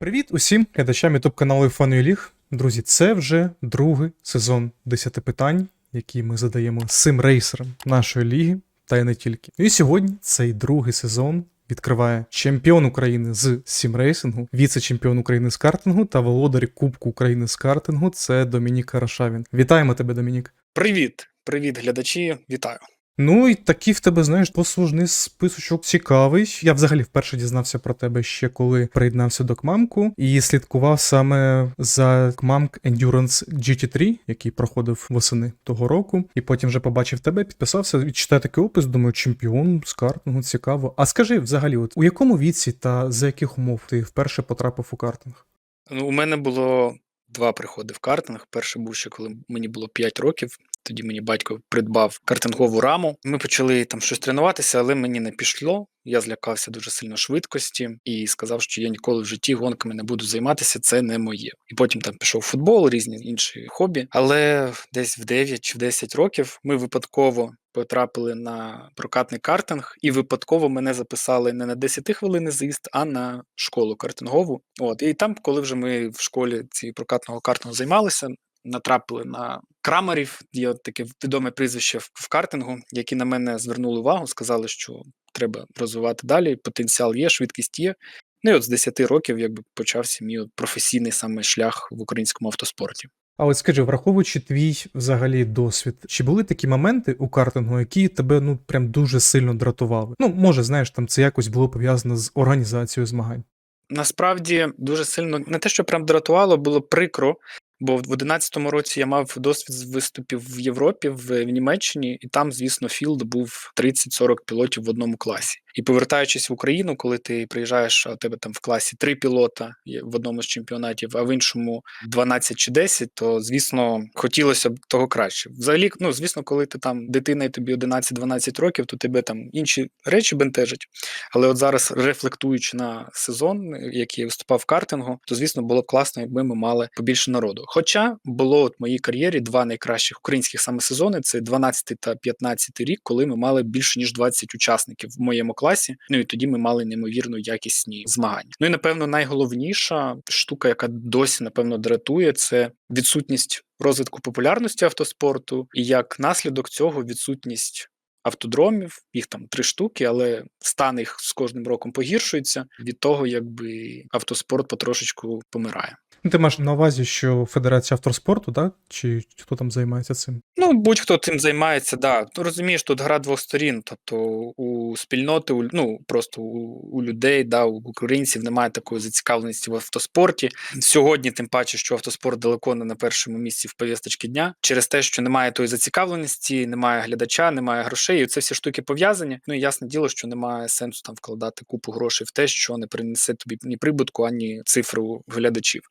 Привіт усім глядачам ютуб каналу Фану Ліг. Друзі, це вже другий сезон 10 питань, які ми задаємо сим-рейсерам нашої ліги, та й не тільки. І сьогодні цей другий сезон відкриває чемпіон України з сімрейсингу, віце-чемпіон України з картингу та володар Кубку України з картингу. Це Домінік Харашавін. Вітаємо тебе, Домінік. Привіт, привіт, глядачі, вітаю. Ну і такий в тебе, знаєш, послужний списочок цікавий. Я взагалі вперше дізнався про тебе ще коли приєднався до КМАМКу і слідкував саме за КМАМК Endurance GT3, який проходив восени того року. І потім вже побачив тебе, підписався і читаю такий опис. Думаю, чемпіон з картингу, цікаво. А скажи взагалі, от у якому віці та за яких умов ти вперше потрапив у картинг? Ну, у мене було два приходи в картинг. Перший був ще коли мені було 5 років. Тоді мені батько придбав картингову раму. Ми почали там щось тренуватися, але мені не пішло. Я злякався дуже сильно швидкості і сказав, що я ніколи в житті гонками не буду займатися, це не моє. І потім там пішов футбол, різні інші хобі. Але десь в 9 чи в 10 років ми випадково потрапили на прокатний картинг, і випадково мене записали не на 10 хвилин заїзд, а на школу картингову. От і там, коли вже ми в школі ці прокатного картингу займалися. Натрапили на крамерів, є от таке відоме прізвище в, в картингу, які на мене звернули увагу, сказали, що треба розвивати далі. Потенціал є, швидкість є. Ну і от з 10 років якби почався мій професійний саме шлях в українському автоспорті. А от скажи, враховуючи твій взагалі досвід, чи були такі моменти у картингу, які тебе ну прям дуже сильно дратували? Ну, може, знаєш, там це якось було пов'язано з організацією змагань. Насправді дуже сильно не те, що прям дратувало, було прикро. Бо в 11-му році я мав досвід з виступів в Європі, в Німеччині, і там, звісно, філд був 30-40 пілотів в одному класі. І повертаючись в Україну, коли ти приїжджаєш, а у тебе там в класі три пілота в одному з чемпіонатів, а в іншому 12 чи 10, то звісно хотілося б того краще. Взагалі, ну звісно, коли ти там дитина і тобі 11-12 років, то тебе там інші речі бентежать. Але от зараз, рефлектуючи на сезон, який виступав в картингу, то звісно було б класно, якби ми мали побільше народу. Хоча було от в моїй кар'єрі два найкращих українських саме сезони: це 12 та 15 рік, коли ми мали більше ніж 20 учасників в моєму класі. Ну і тоді ми мали неймовірно якісні змагання. Ну і напевно найголовніша штука, яка досі напевно дратує, це відсутність розвитку популярності автоспорту, і як наслідок цього відсутність. Автодромів, їх там три штуки, але стан їх з кожним роком погіршується від того, якби автоспорт потрошечку помирає. Ну, ти маєш на увазі, що Федерація авторспорту, так? Чи хто там займається цим? Ну, будь-хто цим займається, да. Ну, розумієш, тут гра двох сторін. Тобто у спільноти, у, ну просто у, у людей, да, у українців немає такої зацікавленості в автоспорті. Сьогодні, тим паче, що автоспорт далеко не на першому місці в повісточці дня, через те, що немає тої зацікавленості, немає глядача, немає грошей. І це всі штуки пов'язані. Ну і ясне діло, що немає сенсу там вкладати купу грошей в те, що не принесе тобі ні прибутку, ані цифру глядачів.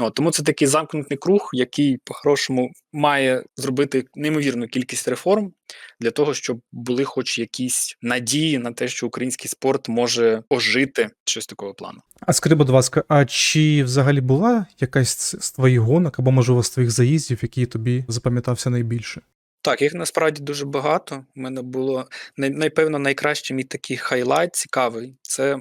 О, тому це такий замкнутий круг, який по-хорошому має зробити неймовірну кількість реформ для того, щоб були хоч якісь надії на те, що український спорт може ожити щось такого плану. А скажи, будь ласка, а чи взагалі була якась з твоїх гонок або, можливо, з твоїх заїздів, який тобі запам'ятався найбільше? Так, їх насправді дуже багато. У мене було най, найпевно найкращий мій такий хайлайт цікавий. Це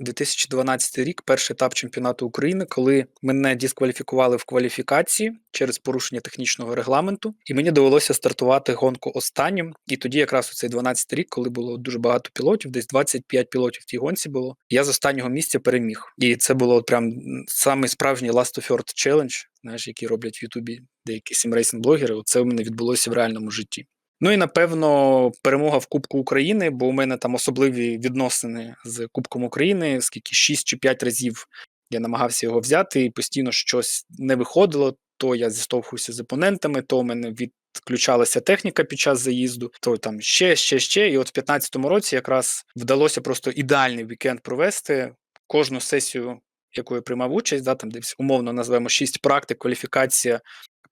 2012 рік, перший етап чемпіонату України, коли мене дискваліфікували в кваліфікації через порушення технічного регламенту, і мені довелося стартувати гонку останнім. І тоді, якраз у цей 12 рік, коли було дуже багато пілотів, десь 25 пілотів в тій гонці було. Я з останнього місця переміг. І це було прям самий справжній Last of Earth Challenge, знаєш, який роблять в Ютубі деякі сімрейсинг-блогери. Це у мене відбулося в реальному житті. Ну і напевно перемога в Кубку України, бо у мене там особливі відносини з Кубком України, скільки 6 чи 5 разів я намагався його взяти, і постійно щось не виходило. То я зіштовхувався з опонентами, то у мене відключалася техніка під час заїзду, то там ще, ще, ще. І от в 15-му році якраз вдалося просто ідеальний вікенд провести кожну сесію, якою приймав участь, да, там десь умовно назвемо 6 практик, кваліфікація,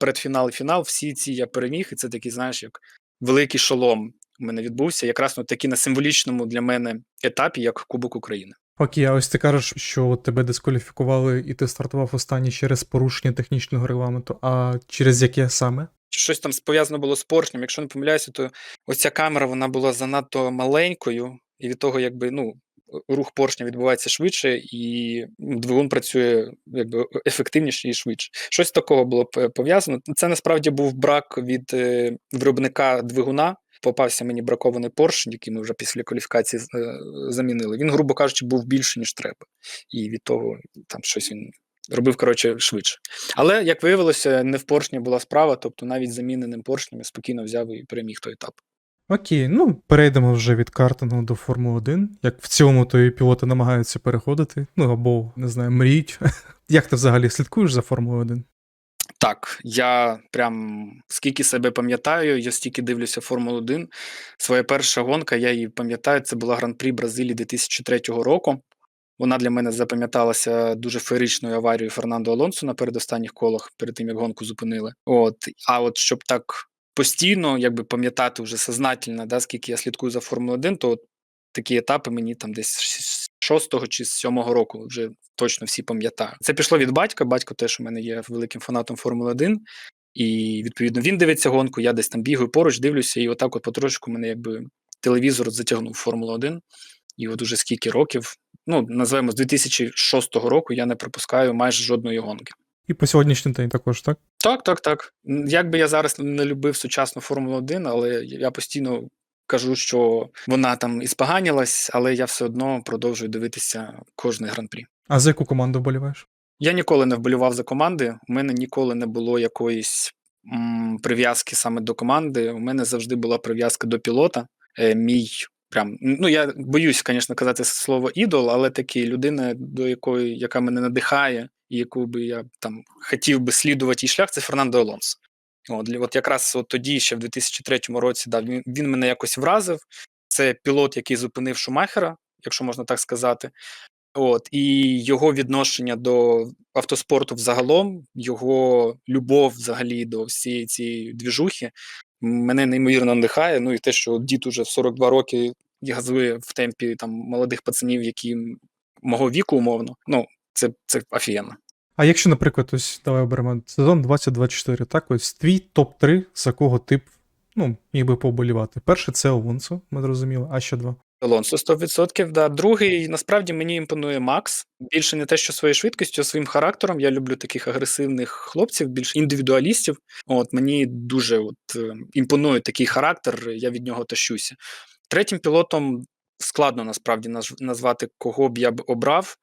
передфінал і фінал. Всі ці я переміг, і це такий, знаєш, як великий шолом у мене відбувся, якраз ну, такі на символічному для мене етапі, як Кубок України. Окей, а ось ти кажеш, що тебе дискваліфікували і ти стартував останній через порушення технічного регламенту. А через яке саме? Щось там пов'язано було з поршнем. Якщо не помиляюся, то ось ця камера вона була занадто маленькою, і від того, якби ну рух поршня відбувається швидше, і двигун працює якби ефективніше і швидше. Щось такого було пов'язано. Це насправді був брак від е, виробника двигуна. Попався мені бракований поршень, який ми вже після кваліфікації е, замінили. Він, грубо кажучи, був більше, ніж треба. І від того там щось він робив коротше швидше. Але як виявилося, не в поршні була справа, тобто навіть заміненим поршнем я спокійно взяв і переміг той етап. Окей, ну перейдемо вже від картингу до Формули 1. Як в цілому, то і пілоти намагаються переходити, ну або не знаю, мріють. Як ти взагалі слідкуєш за Формулою 1? Так, я прям скільки себе пам'ятаю, я стільки дивлюся Формулу 1. Своя перша гонка, я її пам'ятаю, це була Гран-прі Бразилії 2003 року. Вона для мене запам'яталася дуже феєричною аварією Фернандо Алонсо на передостанніх колах, перед тим як гонку зупинили. От, а от щоб так постійно, якби пам'ятати вже сознательно, да, скільки я слідкую за Формулою 1, то от такі етапи мені там десь з 6 чи з 7 року вже точно всі пам'ятаю. Це пішло від батька. Батько теж у мене є великим фанатом Формули 1. І відповідно він дивиться гонку, я десь там бігаю поруч, дивлюся, і отак от потрошку мене якби телевізор затягнув Формулу 1. І от уже скільки років, ну називаємо з 2006 року, я не пропускаю майже жодної гонки. І по сьогоднішній день також, так? Так, так, так. Як би я зараз не любив сучасну Формулу 1, але я постійно кажу, що вона там і споганілась, але я все одно продовжую дивитися кожний гран-прі. А за яку команду вболіваєш? Я ніколи не вболівав за команди. У мене ніколи не було якоїсь м, прив'язки саме до команди. У мене завжди була прив'язка до пілота. Е, мій прям ну я боюсь, звісно, казати слово ідол, але таки людина, до якої яка мене надихає, яку би я там хотів би слідувати її шлях, це Фернандо Алонсо. От, от якраз от тоді, ще в 2003 році, да, він, він мене якось вразив. Це пілот, який зупинив Шумахера, якщо можна так сказати. От, і його відношення до автоспорту взагалом, його любов взагалі до всієї цієї двіжухи мене неймовірно надихає. Ну і те, що дід уже в 42 роки газує в темпі там молодих пацанів, які мого віку умовно. Ну, це, це офігенно. А якщо, наприклад, ось давай оберемо сезон 2024, так ось твій топ-3, за кого ти б, ну, міг би поболівати. Перший це Алонсо, ми зрозуміли, а ще два. Алонсо 100%, да. Другий, насправді, мені імпонує Макс. Більше не те, що своєю швидкістю, а своїм характером. Я люблю таких агресивних хлопців, більш індивідуалістів. От мені дуже от, е, імпонує такий характер, я від нього тащуся. Третім пілотом складно насправді наз- назвати, кого б я б обрав.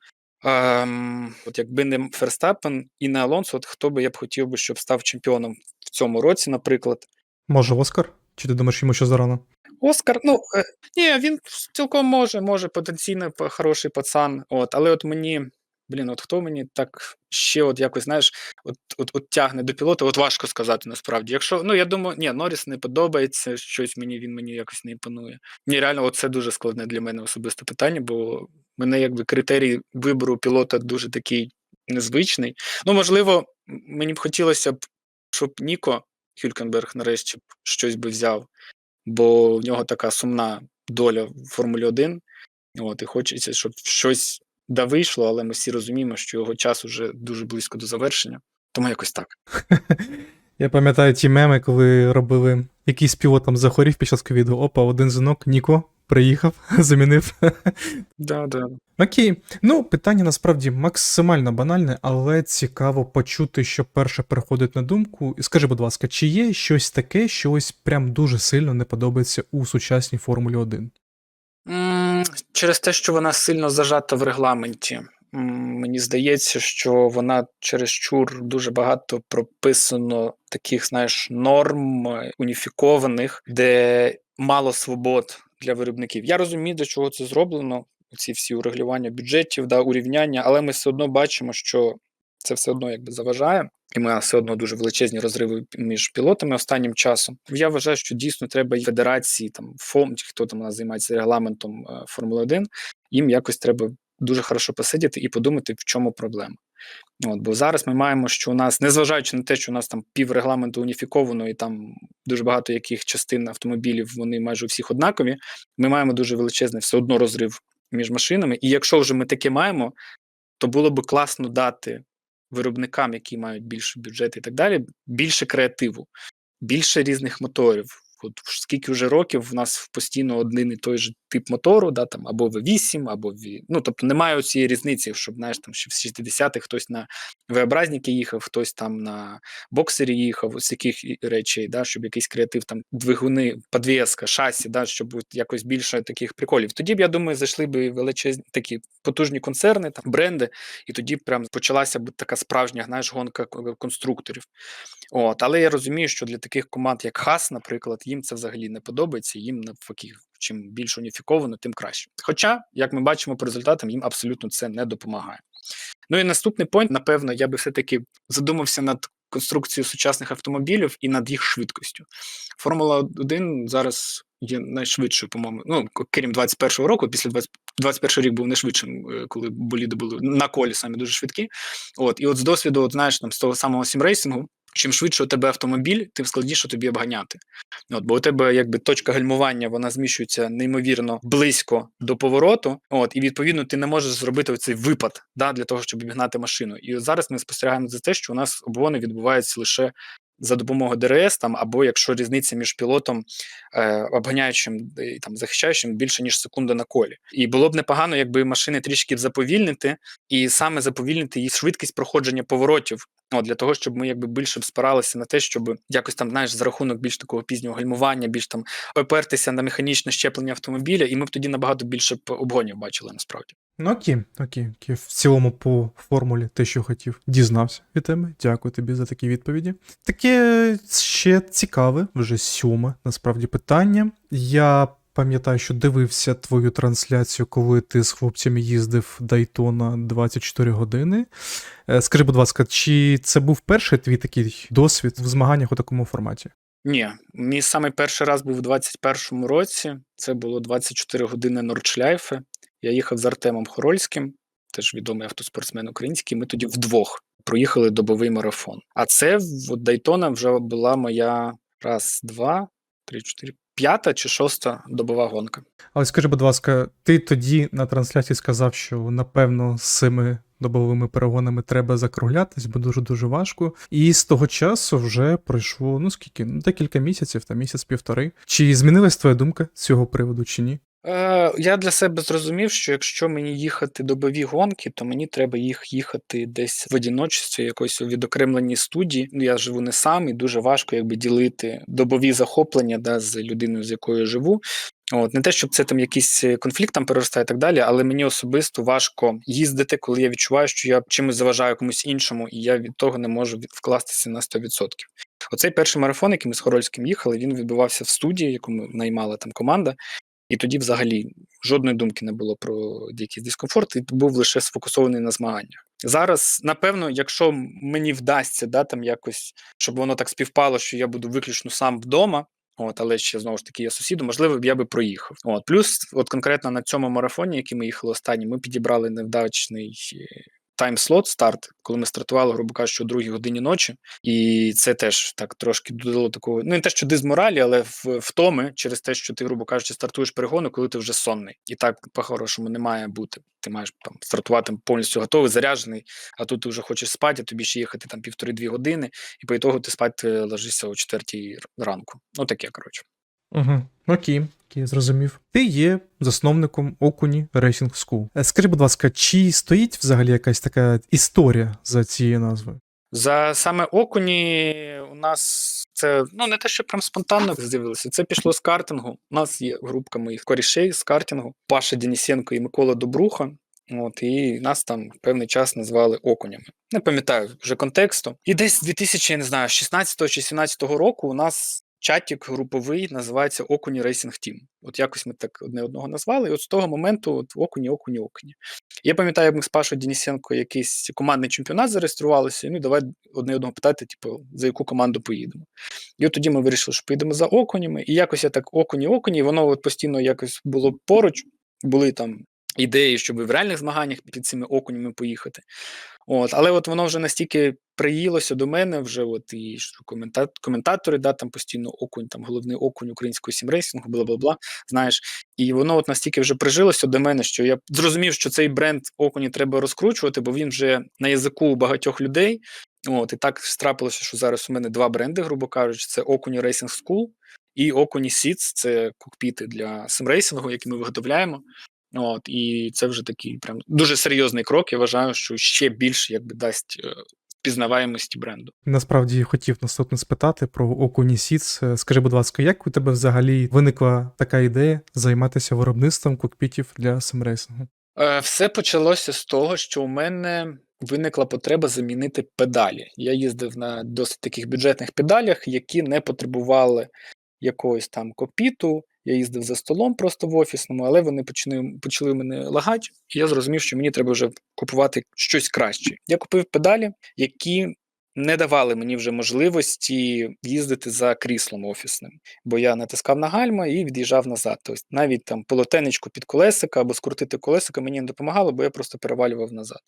Ем, от якби не Ферстапен і не Алонсо, от хто би я б хотів би, щоб став чемпіоном в цьому році, наприклад. Може, Оскар? Чи ти думаєш йому ще зарано? Оскар, ну е, ні, він цілком може, може потенційно хороший пацан. От, але от мені, блін, от хто мені так ще от якось, знаєш, от, от, от тягне до пілота, от важко сказати насправді. Якщо, ну я думаю, ні, Норріс не подобається, щось мені він мені якось не імпонує. Ні, реально, от це дуже складне для мене особисте питання, бо мене якби критерій вибору пілота дуже такий незвичний. Ну, можливо, мені б хотілося б, щоб Ніко Хюлькенберг нарешті б щось би взяв бо в нього така сумна доля в Формулі 1. От, і хочеться, щоб щось да вийшло, але ми всі розуміємо, що його час уже дуже близько до завершення. Тому якось так. Я пам'ятаю ті меми, коли робили якийсь пілот там захворів під час ковіду. Опа, один дзвінок, Ніко приїхав, замінив. Да, да. Окей. Ну, питання насправді максимально банальне, але цікаво почути, що перше приходить на думку. І скажи, будь ласка, чи є щось таке, що ось прям дуже сильно не подобається у сучасній Формулі 1? М, Через те, що вона сильно зажата в регламенті. Мені здається, що вона чересчур дуже багато прописано таких, знаєш, норм уніфікованих, де мало свобод для виробників. Я розумію, до чого це зроблено. Ці всі урегулювання бюджетів, да, урівняння, але ми все одно бачимо, що це все одно якби заважає, і ми все одно дуже величезні розриви між пілотами останнім часом. Я вважаю, що дійсно треба і федерації, там ФОМ, хто там у нас займається регламентом е, Формули 1, їм якось треба дуже хорошо посидіти і подумати, в чому проблема. От, бо зараз ми маємо, що у нас, незважаючи на те, що у нас там пів регламенту уніфіковано, і там дуже багато яких частин автомобілів, вони майже у всіх однакові, ми маємо дуже величезний все одно розрив між машинами. І якщо вже ми таке маємо, то було би класно дати виробникам, які мають більше бюджет і так далі, більше креативу, більше різних моторів, от скільки вже років в нас постійно один і той же тип мотору, да, там, або V8, або V... Ну, тобто немає цієї різниці, щоб знаєш, там ще в 60-х хтось на V-образніки їхав, хтось там на боксері їхав, ось яких речей, да, щоб якийсь креатив, там двигуни, подвеска, шасі, да, щоб якось більше таких приколів. Тоді б, я думаю, зайшли б величезні такі потужні концерни, там бренди, і тоді б прям почалася б така справжня знаєш, гонка конструкторів. От, але я розумію, що для таких команд, як Хас, наприклад, їм це взагалі не подобається. Їм навпаки, чим більш уніфіковано, тим краще. Хоча, як ми бачимо по результатам, їм абсолютно це не допомагає. Ну і наступний пойнт, напевно, я би все-таки задумався над конструкцією сучасних автомобілів і над їх швидкістю. Формула 1 зараз є найшвидшою, по-моєму. Ну, крім 21-го року, після 20, 21 рік був найшвидшим, е, коли боліди були на колі самі дуже швидкі. От, і от з досвіду, от, знаєш, там, з того самого сімрейсингу, чим швидше у тебе автомобіль, тим складніше тобі обганяти. От, бо у тебе якби точка гальмування вона зміщується неймовірно близько до повороту. От, і відповідно ти не можеш зробити цей випад да, для того, щоб обігнати машину. І от зараз ми спостерігаємо за те, що у нас обгони відбуваються лише за допомогою ДРС, там, або якщо різниця між пілотом е, обганяючим і там захищаючим більше ніж секунда на колі. І було б непогано, якби машини трішки заповільнити, і саме заповільнити її швидкість проходження поворотів. От, для того, щоб ми якби більше спиралися на те, щоб якось там, знаєш, за рахунок більш такого пізнього гальмування, більш там опертися на механічне щеплення автомобіля, і ми б тоді набагато більше б обгонів бачили насправді. Ну окей, окей, окей. В цілому по формулі те, що хотів, дізнався від тебе. Дякую тобі за такі відповіді. Таке ще цікаве, вже сьоме насправді питання. Я пам'ятаю, що дивився твою трансляцію, коли ти з хлопцями їздив Дайтона 24 години. Е, Скажи, будь ласка, чи це був перший твій такий досвід в змаганнях у такому форматі? Ні, мій самий перший раз був у 21-му році. Це було 24 години Нордшляйфе. Я їхав з Артемом Хорольським, теж відомий автоспортсмен український. Ми тоді вдвох проїхали добовий марафон. А це в Дайтона вже була моя раз, два, три, чотири, п'ята чи шоста добова гонка. Але скажи, будь ласка, ти тоді на трансляції сказав, що напевно з цими добовими перегонами треба закруглятись, бо дуже дуже важко. І з того часу вже пройшло ну скільки? Ну, декілька місяців, та місяць-півтори. Чи змінилась твоя думка з цього приводу, чи ні? Е, я для себе зрозумів, що якщо мені їхати добові гонки, то мені треба їх їхати десь в одіночестві, якось у відокремленій студії. Ну, я живу не сам, і дуже важко якби ділити добові захоплення да, з людиною, з якою я живу. От, не те, щоб це там якийсь е, конфлікт там переростає і так далі, але мені особисто важко їздити, коли я відчуваю, що я чимось заважаю комусь іншому, і я від того не можу від- вкластися на 100%. Оцей перший марафон, який ми з Хорольським їхали, він відбувався в студії, яку наймала там команда. І тоді взагалі жодної думки не було про якийсь дискомфорт, і був лише сфокусований на змаганнях. Зараз, напевно, якщо мені вдасться, да, там якось, щоб воно так співпало, що я буду виключно сам вдома, от, але ще знову ж таки є сусідом, можливо, я би проїхав. От, плюс, от конкретно на цьому марафоні, який ми їхали останній, ми підібрали невдачний е, тайм-слот старт, коли ми стартували, грубо кажучи, о другій годині ночі. І це теж так трошки додало такого, ну не те, що дизморалі, але втоми через те, що ти, грубо кажучи, стартуєш перегону, коли ти вже сонний. І так по-хорошому не має бути. Ти маєш там стартувати повністю готовий, заряджений, а тут ти вже хочеш спати, а тобі ще їхати там півтори-дві години, і по ітогу ти спати ложишся о четвертій ранку. Ну таке, коротше. Угу. Окей, окей, зрозумів. Ти є засновником Окуні Racing School. Е, Скажи, будь ласка, чи стоїть взагалі якась така історія за цією назвою? За саме окуні у нас це ну не те, що прям спонтанно з'явилося. Це пішло з картингу. У нас є групка моїх корішей з картингу, Паша Денисенко і Микола Добруха. От, і нас там певний час назвали окунями. Не пам'ятаю вже контексту. І десь з 2000, я не знаю, 16 чи 17 року у нас чатік груповий називається Окуні Racing Team. От якось ми так одне одного назвали. І от з того моменту от окуні, окуні, окуні. Я пам'ятаю, як ми з Пашою Денисенко якийсь командний чемпіонат зареєструвалися, і ну давай одне одного питати, типу, за яку команду поїдемо. І от тоді ми вирішили, що поїдемо за окунями, і якось я так окуні, окуні, і воно от постійно якось було поруч, були там ідеї, щоб в реальних змаганнях під цими окунями поїхати. От, але от воно вже настільки приїлося до мене, вже от і що комента- коментатори, да, там постійно окунь, там головний окунь українського сімрейсингу, бла бла бла. Знаєш, і воно от настільки вже прижилося до мене, що я зрозумів, що цей бренд окуні треба розкручувати, бо він вже на язику багатьох людей. От, і так страпилося, що зараз у мене два бренди, грубо кажучи, це Окуні Racing School і Okuni Seats – це кокпіти для симрейсингу, які ми виготовляємо. От, і це вже такий прям дуже серйозний крок. Я вважаю, що ще більше якби дасть е, впізнаваємості бренду. Насправді хотів наступне спитати про Okuni Seeds. Е, Скажи, будь ласка, як у тебе взагалі виникла така ідея займатися виробництвом кокпітів для симрейсингу? Е, Все почалося з того, що у мене виникла потреба замінити педалі. Я їздив на досить таких бюджетних педалях, які не потребували якогось там копіту. Я їздив за столом просто в офісному, але вони почали, почали мене лагати, і я зрозумів, що мені треба вже купувати щось краще. Я купив педалі, які не давали мені вже можливості їздити за кріслом офісним, бо я натискав на гальма і від'їжджав назад. Тобто навіть там полотенечко під колесика або скрутити колесика мені не допомагало, бо я просто перевалював назад.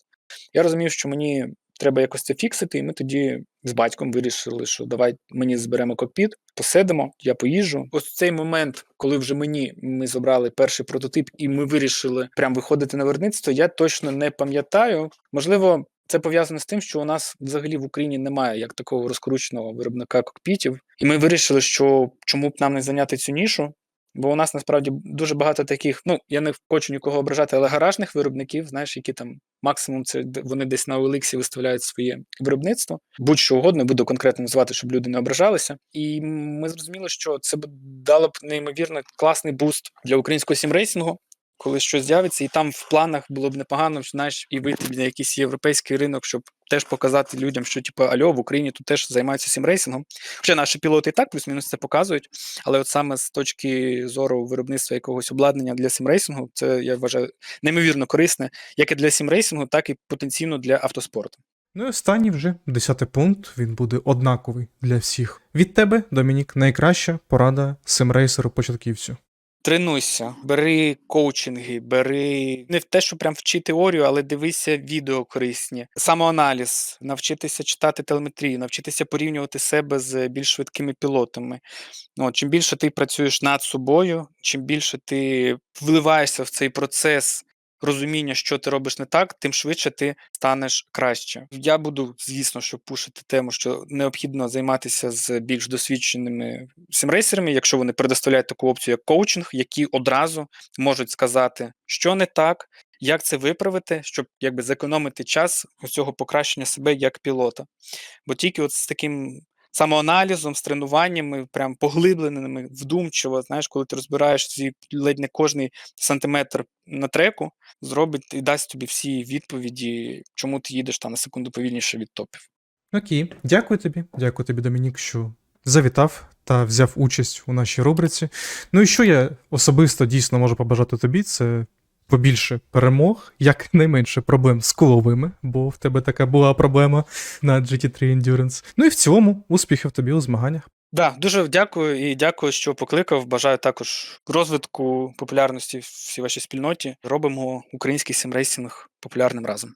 Я розумів, що мені треба якось це фіксити, і ми тоді з батьком вирішили, що давай мені зберемо кокпіт, посидимо, я поїжджу. Ось цей момент, коли вже мені ми забрали перший прототип, і ми вирішили прям виходити на виробництво, я точно не пам'ятаю. Можливо, це пов'язано з тим, що у нас взагалі в Україні немає як такого розкрученого виробника кокпітів, і ми вирішили, що чому б нам не зайняти цю нішу. Бо у нас насправді дуже багато таких, ну я не хочу нікого ображати, але гаражних виробників, знаєш, які там максимум це вони десь на OLX виставляють своє виробництво, будь-що угодно, буду конкретно називати, щоб люди не ображалися. І ми зрозуміли, що це б дало б неймовірно класний буст для українського сімрейсингу, коли щось з'явиться, і там в планах було б непогано, знаєш, і вийти на якийсь європейський ринок, щоб теж показати людям, що типу, альо, в Україні тут теж займаються сімрейсингом. Хоча наші пілоти і так плюс-мінус це показують, але от саме з точки зору виробництва якогось обладнання для сімрейсингу, це я вважаю неймовірно корисне, як і для сімрейсингу, так і потенційно для автоспорту. Ну і останній вже десятий пункт. Він буде однаковий для всіх. Від тебе, Домінік, найкраща порада симрейсеру початківцю. Тренуйся, бери коучинги, бери не в те, що прям вчи теорію, але дивися відео корисні, самоаналіз, навчитися читати телеметрію, навчитися порівнювати себе з більш швидкими пілотами. Ну, чим більше ти працюєш над собою, чим більше ти вливаєшся в цей процес розуміння, що ти робиш не так, тим швидше ти станеш краще. Я буду, звісно, що пушити тему, що необхідно займатися з більш досвідченими сімрейсерами, якщо вони предоставляють таку опцію, як коучинг, які одразу можуть сказати, що не так. Як це виправити, щоб якби зекономити час у цього покращення себе як пілота? Бо тільки от з таким самоаналізом, з тренуваннями, прям поглибленими, вдумчиво, знаєш, коли ти розбираєш ледь не кожний сантиметр на треку, зробить і дасть тобі всі відповіді, чому ти їдеш там на секунду повільніше від топів. Окей, дякую тобі. Дякую тобі, Домінік, що завітав та взяв участь у нашій рубриці. Ну і що я особисто дійсно можу побажати тобі, це побільше перемог, як найменше проблем з коловими, бо в тебе така була проблема на GT3 Endurance. Ну і в цілому успіхів тобі у змаганнях. Да, дуже дякую і дякую, що покликав. Бажаю також розвитку популярності всій вашій спільноті. Робимо український сімрейсінг популярним разом.